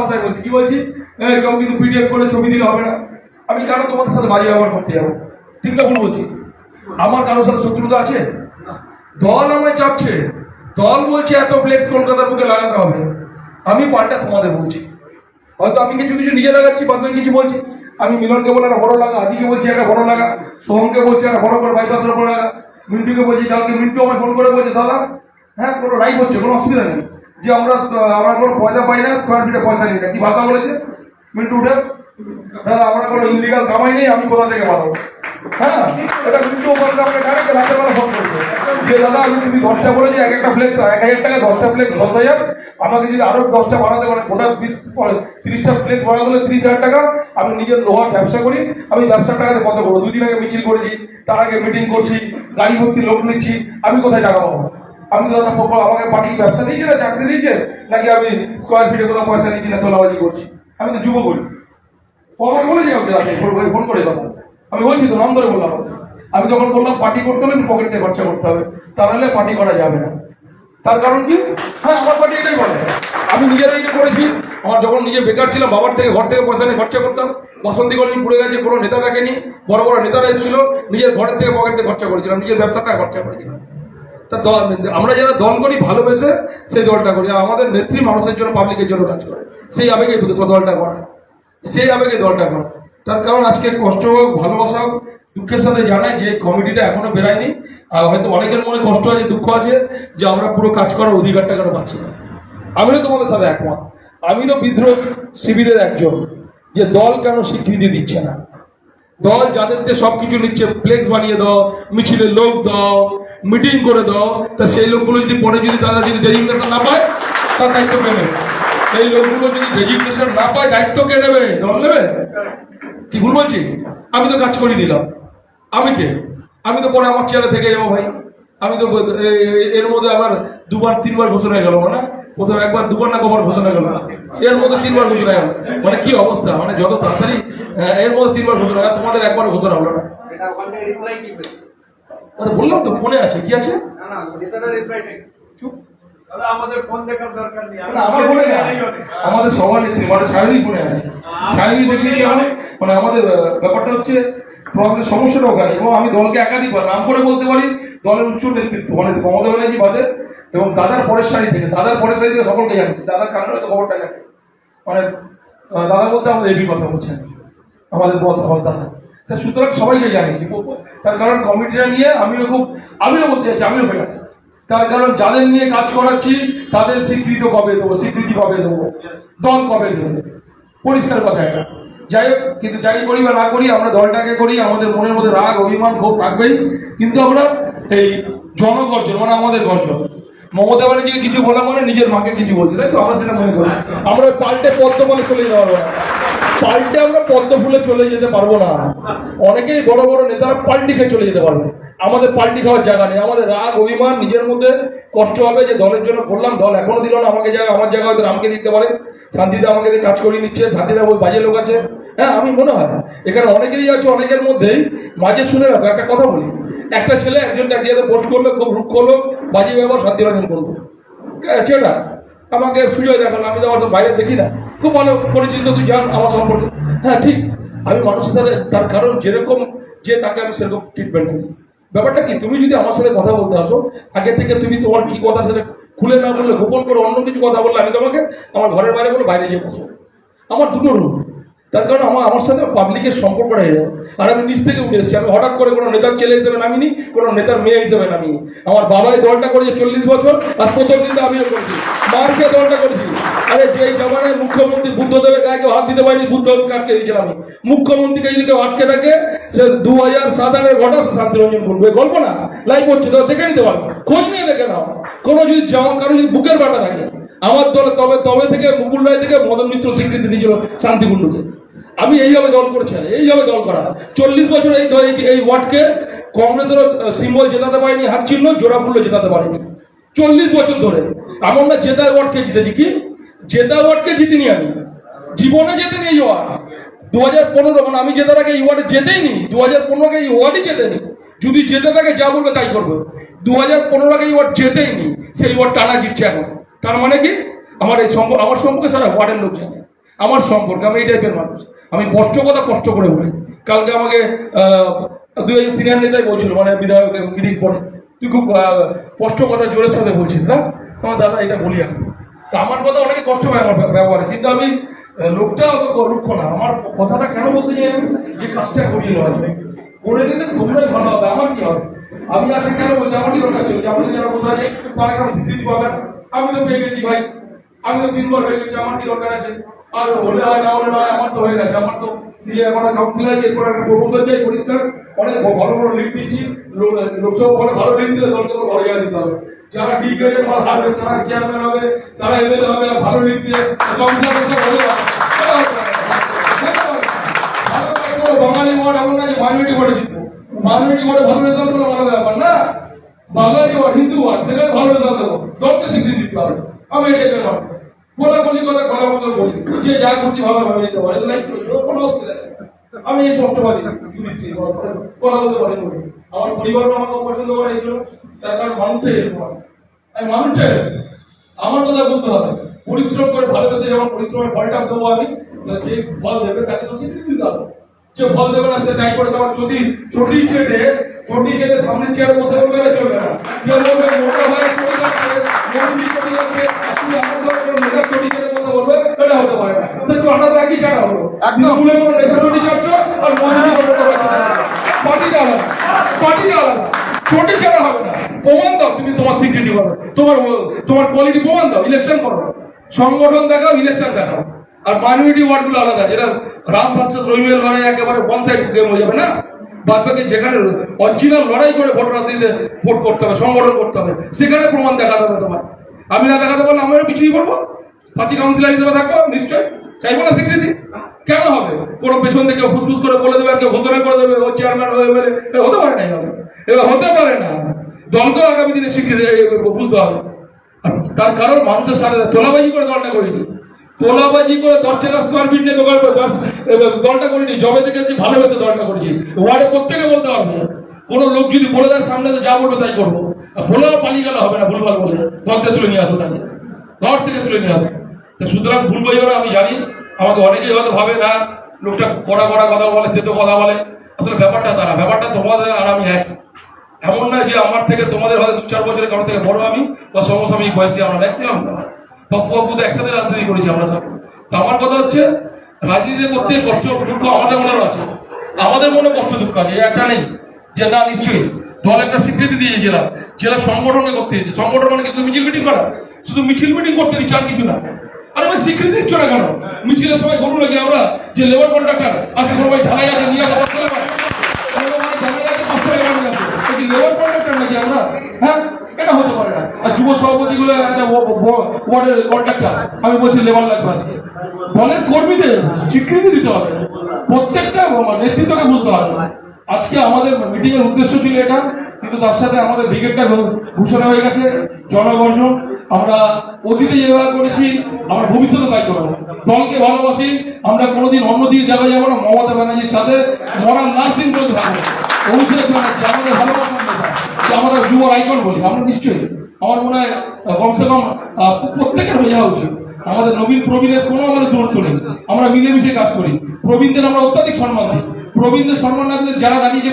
ভাষায় বলছি। কি বলছি? কেউ কিন্তু পিডিএফ করে ছবি দিলে হবে না। আমি কেন তোমাদের সাথে বাজে ব্যবহার করতে যাব? ঠিক না ভুল বলছি। আমার কারোর সাথে শত্রুতা আছে? দল আমায় চাপছে। দল বলছে এত ফ্লেক্স কলকাতার বুকে লাগাতে হবে। আমি পাল্টা তোমাদের বলছি। হয়তো আমি কিছু কিছু নিজে লাগাচ্ছি বাদ কিছু বলছি। আমি মিলনকে বলে একটা বড় লাগা, আদিকে বলছি একটা বড় লাগা সোহমকে বলছি একটা বড় করে বাইপাসের বড় লাগা, মিন্টুকে বলছি, কালকে মিন্টু আমায় ফোন করে বলছে, দাদা হ্যাঁ কোনো রাইট হচ্ছে, কোনো অসুবিধা নেই। যে আমরা আমরা কোনো পয়সা পাই না স্কোয়ার ফিটে পয়সা নিই। না কি ভাষা বলেছে? মিন্টু উঠে, দাদা, আমরা কোনো ইলিগাল কামাই নেই, আমি কোথা থেকে বানাবো হ্যাঁ এটা করছে। যে দাদা দশটা এক একটা এক হাজার টাকা দশটা দশ হাজার যদি দশটা বানাতে পারে গোটা বিশ তিরিশটা তিরিশ হাজার টাকা, আমি নিজের লোহার ব্যবসা করি, আমি ব্যবসার টাকাতে কত করব? দুদিন আগে মিছিল করেছি, তার আগে মিটিং করছি, গাড়ি ভর্তি লোক নিচ্ছি, আমি কোথায় টাকা পাবো? তো দাদা প্রপার আমাকে পার্টি ব্যবসা দিয়েছে না চাকরি দিয়েছে নাকি আমি স্কোয়ার ফিটে কোথাও পয়সা নিচ্ছি না, তোলাবাজি করছি? আমি তো যুব করি ফোন বলেছি আমাকে আপনি ফোন করে কথা আমি বলছি তো নাম বললাম আমি যখন বললাম পার্টি করতে হলে পকেট থেকে খরচা করতে হবে তা নাহলে পার্টি করা যাবে না। তার কারণ কি? হ্যাঁ আমার পার্টি এটাই করে আমি নিজেরাই এটা করেছি। আমার যখন নিজে বেকার ছিলাম, বাবার থেকে, ঘর থেকে পয়সা নিয়ে খরচা করতাম। বসন্তী কলোনি পুড়ে গেছে, কোনো নেতা দেখেনি বড় বড় নেতারা এসেছিল, নিজের ঘরের থেকে পকেট থেকে খরচা করেছিলাম, নিজের ব্যবসাটা খরচা করেছিলাম। আমরা যারা দল করি, ভালোবেসে সেই দলটা করি। আমাদের নেত্রী মানুষের জন্য, পাবলিকের জন্য কাজ করে। সেই আবেগে দলটা করে সেই আবেগে দলটা করা তার কারণ আজকে কষ্ট হোক, ভালোবাসা হোক, দুঃখের সাথে জানায় যে কমিটিটা এখনও বেরায়নি। আর হয়তো অনেকের মনে কষ্ট আছে, দুঃখ আছে, যে আমরা পুরো কাজ করার অধিকারটা কেন পাচ্ছি না। আমিও তোমাদের সাথে একমত। আমিও বিদ্রোহ শিবিরের একজন, যে দল কেন স্বীকৃতি দিচ্ছে না। দল যাদেরকে সবকিছু নিচ্ছে ফ্লেক্স বানিয়ে দাও মিছিলের লোক দাও মিটিং করে দাও, তা সেই লোকগুলো যদি পরে যদি তারা যদি ডেজিগনেশন না পায়, তার দায়িত্ব কে নেবে? সেই লোকগুলো যদি ডেজিগনেশন না পায়, দায়িত্ব কে নেবে? দল নেবে? কি ভুল বলছি? আমি তো কাজ করে দিলাম। আমি কে? আমি তো পরে আমার চেয়ারে থেকে যাব ভাই। আমি তো এর মধ্যে আমার দুবার, তিনবার ঘোষণা হয়ে গেল না? প্রথম একবার দুবার না কবার ঘোষণা গেল এর মধ্যে তিনবার ঘোষণা গেল মানে কি অবস্থা? মানে যত তাড়াতাড়ি এর মধ্যে তিনবার ঘোষণা গেল তোমাদের একবার ঘোষণা হলো না। এটা ওখান থেকে রিপ্লাই কি পেয়েছে? আরে বললাম তো ফোনে আছে কি আছে? না না নেতাদের রিপ্লাই নেই। চুপ। আমাদের ফোন দেখার দরকার নেই। না, আমার ফোনে না আমাদের সবার নেত্রী মানে ফোনে আছে। সাহেবই দেখলে কি হবে? মানে আমাদের ব্যাপারটা হচ্ছে আমাদের সমস্যাটা ওখানে এবং আমি দলকে একাধিকবার নাম করে বলতে পারি দলের উচ্চ নেতৃত্ব মানে মমতা ব্যানার্জি বাদে এবং দাদার পরের সারি থেকে দাদার পরের সারি থেকে সকলকে জানছি দাদার কারণে হয়তো খবরটা জানে মানে দাদা বলতে আমাদের এবি কথা বলছেন আমাদের বস আমার দাদা। তা সুতরাং সবাইকে জানিয়েছি। তার কারণ কমিটিটা নিয়ে আমিও খুব, আমিও বলতে চাচ্ছি আমিও বেকার তার কারণ যাদের নিয়ে কাজ করাচ্ছি, তাদের স্বীকৃতি কবে দেবো, স্বীকৃতি কবে দেবো? দল কবে দেবো? পরিষ্কার কথা এটা। যাই হোক, কিন্তু যাই করি বা না করি, আমরা দলটাকে করি, আমাদের মনের মধ্যে রাগ, অভিমান, ক্ষোভ থাকবেই। কিন্তু আমরা এই জনগর্জন মানে আমাদের গর্জন মমতা ব্যানার্জিকে কিছু বলা মানে নিজের মাকে কিছু বলতে তাই তো? আমরা সেটা মনে করি আমরা পাল্টে পদ্ম বলে চলে যাওয়ার পাল্টে আমরা পদ্ম ফুলে চলে যেতে পারব না। অনেকেই বড় বড় নেতারা পাল্টি খেয়ে চলে যেতে পারবে। আমাদের পাল্টি খাওয়ার জায়গা নেই। আমাদের রাগ, অভিমান নিজের মধ্যে কষ্ট হবে যে দলের জন্য করলাম, দল এখনও দিল না। আমাকে জায়গা আমার জায়গা হয়তো রামকে দিতে পারে। শান্তিদা আমাকে দিয়ে কাজ করিয়ে নিচ্ছে। শান্তিদা ওই বাজে লোক আছে। হ্যাঁ আমি মনে হয় এখানে অনেকেরই আছে, অনেকের মধ্যেই মাঝে শুনে রাখো। একটা কথা বলি। একটা ছেলে একজন কাজিয়াতে পোস্ট করল, খুব রুক্ষ হলো বাজে ব্যবহার শান্তিরঞ্জন করব সেটা? আমাকে সুযোগ দেখাল আমি তো আমার বাইরে দেখি না। খুব ভালো পরিচিত তুই জান আমার সম্পর্কে। হ্যাঁ ঠিক। আমি মানুষের সাথে, তার কারণ যেরকম যে তাকে আমি সেরকম ট্রিটমেন্ট করি। ব্যাপারটা কি? তুমি যদি আমার সাথে কথা বলতে আসো, আগে থেকে তুমি তোমার কি কথা সেটা খুলে না বললে, গোপন করে অন্য কিছু কথা বললে আমি তোমাকে, আমার ঘরের বাইরে বলে বাইরে যেয়ে বসো আমার দুটো রুম তার কারণ আমার আমার সাথে পাবলিকের সম্পর্কটা হয়ে যাবে আর আমি নিচ থেকে উঠে এসেছি। আমি হঠাৎ করে কোনো নেতার ছেলে হিসেবে নামিনি, কোনো নেতার মেয়ে হিসেবে নামিনি। আমার বাবা এই দলটা করেছে চল্লিশ বছর, আর প্রথম দিন আমিও করেছি মারকে দলটা করেছি। আরে যেই জামানায় মুখ্যমন্ত্রী বুদ্ধদেবের গায়ে কেউ হাত দিতে পারেনি, বুদ্ধ আটকে দিয়েছিলাম আমি? মুখ্যমন্ত্রীকে যদি কেউ আটকে থাকে, সে দু হাজার সাত আটের ঘটা সে শান্তিরঞ্জন করবে গল্প না লাইভ হচ্ছে তো দেখে নিতে পারবে। খোঁজ নিয়ে দেখে নাও। কোনো যদি জামা, কারও যদি বুকের বাটা থাকে, আমার দলে তবে তবে থেকে মুকুল রায় থেকে মদন মিত্র স্বীকৃতি দিয়েছিল শান্তিকুণ্ডুকে। আমি এইভাবে দল করেছি এইভাবে দল করা চল্লিশ বছর এই এই- ওয়ার্ডকে কংগ্রেসের সিম্বল জেতাতে পারেনি, হাত চিহ্ন জোড়া ফুলও জেতাতে পারেনি। চল্লিশ বছর ধরে এমন না জেতা ওয়ার্ডকে জিতেছি কি? জেতা ওয়ার্ডকে জিতিনি আমি। জীবনে জেতেনি এই ওয়ার্ড। দু হাজার পনেরো মানে আমি জেতার আগে এই ওয়ার্ডে যেতেই নি দু হাজার পনেরোকে এই ওয়ার্ডই জেতেনি যদি জেতে থাকে, যা বলবে তাই করবে। দু হাজার পনেরো আগে এই ওয়ার্ড যেতেই নি সেই ওয়ার্ড টানা জিতছে এখন। তার মানে কি? আমার এই সম্পর্ক আমার সম্পর্কে সারা ওয়ার্ডের লোক জানে। আমার সম্পর্কে আমি এই টাইপের মানুষ। আমি কষ্ট কথা কষ্ট করে বলি। কালকে আমাকে দুই একজন সিনিয়র নেতাই বলছিল মানে বিধায়ক মিটিং পরে তুই খুব কষ্ট কথা জোরের সাথে বলছিস, না? আমার দাদা এটা বলি আমি তা আমার কথা অনেকে কষ্ট পায় আমার ব্যবহারে, কিন্তু আমি লোকটা রুক্ষ না। আমার কথাটা কেন বলতে চাই আমি? যে কাজটা করিয়ে নেওয়া যায় করে দিলে তোমরাই ভালো হবে, আমার কি হবে? আমি আজকে কেন বলছি? আমার দরকার ছিল? আপনি যারা বসে আছে তারা কেন স্বীকৃতি পাবেন। আমি তো পেয়ে গেছি ভাই। আমি তো তিনবার হয়ে গেছি, আমার কি দরকার আছে? আর হলে হয়, না হলে নয় আমার তো হয়ে গেছে, আমার তো সিএ, আমার কাউন্সিলার এরপর একটা প্রপোজাল চাই পরিষ্কার। অনেক ভালো ভালো লিড দিচ্ছি লোকসভা ভবনে ভালো লিড দিলে দলকে তো জায়গা দিতে হবে। যারা ঠিক আছে ভালো হারবে তারা চেয়ারম্যান হবে, তারা এমএলএ হবে ভালো লিড দিয়ে করে কোনো বাঙালি ওয়ার্ড এমন না যে মাইনরিটি ওয়ার্ডে জিতবো মাইনরিটি ওয়ার্ডে ভালো রেজাল্ট করলে ভালো ব্যাপার, না? বাঙালি ওয়ার্ড হিন্দু ওয়ার্ড সেখানে ভালো রেজাল্ট দেবো, দলকে স্বীকৃতি দিতে হবে। আমি এটাকে বলি কথা কথা মতো বলি। যে যা করছি ভালো ভাবে নিতে পারে কোনো। আমি এই পক্ষপাতি। আমার পরিবার আমাকে পছন্দ করে এগুলো। তার কারণ মানুষের। আমি মানুষের আমার কথা বলতে হবে। পরিশ্রম করে ভালোবেসে যেমন পরিশ্রমের ফলটা দেবো আমি যে ফল দেবে তাকে তো দিতে হবে। যে ফল দেবে না, সে ট্রাই করে তোমার চটি চটি চেটে চটি চেটে সামনে চেয়ারে বসে চলবে না চটি যাচ্ছে মোটি চটি যাচ্ছে তুমি আমার দলে কেউ নেতা চটি চেটে বসে বলবে এটা হতে পারে না তো হলো তৃণমূলের কোনো আর মোদি আলাদা আলাদা হবে না? প্রমাণ দাও তুমি তোমার স্বীকৃতি পাবে তোমার তোমার কোয়ালিটি প্রমাণ দাও ইলেকশন করো। সংগঠন দেখাও ইলেকশন দেখাও। আর মাইনরিটি ওয়ার্ডগুলো আলাদা যেটা রাম লড়াই একেবারে ওয়ান সাইড গেম হয়ে যাবে না? বাদ বাকি যেখানে অরিজিনাল লড়াই করে ভোট রাজনীতিতে ভোট করতে হবে সংগঠন করতে হবে। সেখানে প্রমাণ দেখাতে হবে তোমার আমি না দেখাতে পারলে আমিও পিছিয়ে পড়ব? পার্টি কাউন্সিলর হিসেবে থাকব নিশ্চয়ই। চাইব না স্বীকৃতি কেন হবে? কোনো পেছন থেকে ফুসফুস করে বলে দেবে কেউ ঘোষণা করে দেবে, ও চেয়ারম্যান হয়ে এমএলএ হতে পারে না এবার হতে পারে না। দলকেও আগামী দিনে স্বীকৃতি বুঝতে হবে। তার কারণ মানুষের সাথে তোলাবাজি করে দলটা করিনি। তোলাবাজি করে দশ টাকা স্কোয়ার ফিট নিয়ে দোকান করে দলটা করিনি, জবে থেকে যে ভালোবেসে দলটা করেছি। ওয়ার্ডে প্রত্যেকে বলতে পারব কোনো লোক যদি বলে দেয় সামনে তো যা বলবে তাই করব। বলেও পালিয়ে গেলে হবে না, ভুলভাল বলে। দলকে তুলে নিয়ে আসব তাকে ঘর থেকে তুলে নিয়ে আসব তো সুতরাং ভুল বোঝাবে আমি জানি। আমাকে অনেকেই হয়তো ভাবে, না, লোকটা কড়া কড়া কথা বলে, সে তো কথা বলে। আসলে ব্যাপারটা তারা ব্যাপারটা তোমাদের আর আমি এক এমন না যে আমার থেকে তোমাদের হয়তো দু চার বছরের কারও থেকে বড় আমি বা সমসাময়িক বয়সী আমরা, ম্যাক্সিমাম পপ্পু পপ্পু তো একসাথে রাজনীতি করেছি আমরা সব। তো আমার কথা হচ্ছে, রাজনীতি করতে কষ্ট, দুঃখ আমাদের মনেও আছে। আমাদের মনে কষ্ট, দুঃখ আছে একটা নেই যে না, নিশ্চয়ই। দল একটা স্বীকৃতি দিয়ে জেলা জেলা সংগঠনে করতে সংগঠন মানে কি? মিছিল মিটিং করা? শুধু মিছিল মিটিং করতে দিচ্ছে আর কিছু না। আরে ভাই স্বীকৃতি দিচ্ছ না কেন? মিছিলের সময় গরু নাকি আমরা যে লেবার কন্ট্রাক্টর আজকে কোনো ভাই ঢালাই আছে, নিয়ে আছে, পাঁচশো লেবার কন্ট্রাক্টর নাকি আমরা? হ্যাঁ এটা হতে পারে না। আর যুব আমি বলছি আজকে। দলের কর্মীদের স্বীকৃতি দিতে হবে। প্রত্যেকটা নেতৃত্বকে বুঝতে আজকে আমাদের মিটিং এর উদ্দেশ্য ছিল এটা। কিন্তু তার সাথে আমাদের ব্রিগেডটা ঘোষণা হয়ে গেছে জনগর্জন আমরা অতীতে যেভাবে করেছি, আমরা ভবিষ্যতে তাই করব। দলকে ভালোবাসি, আমরা কোনোদিন অন্য দিকে জায়গায় যাব না, মমতা ব্যানার্জির সাথে মরার দিন পর্যন্ত থাকব। অভিষেক ব্যানার্জি, আমাদের ভালোবাসার নেতা। যে আমরা যুব আইকন বলি, আমরা নিশ্চয়ই। আমার মনে হয় কমসে কম প্রত্যেকের হয়ে যাওয়া উচিত। আমাদের নবীন প্রবীণের কোনো আমাদের দূরত্ব নেই। আমরা মিলেমিশে কাজ করি। প্রবীণদের আমরা অত্যাধিক সম্মান দিই। প্রবীণদের সম্মান না যারা দাঁড়িয়ে যে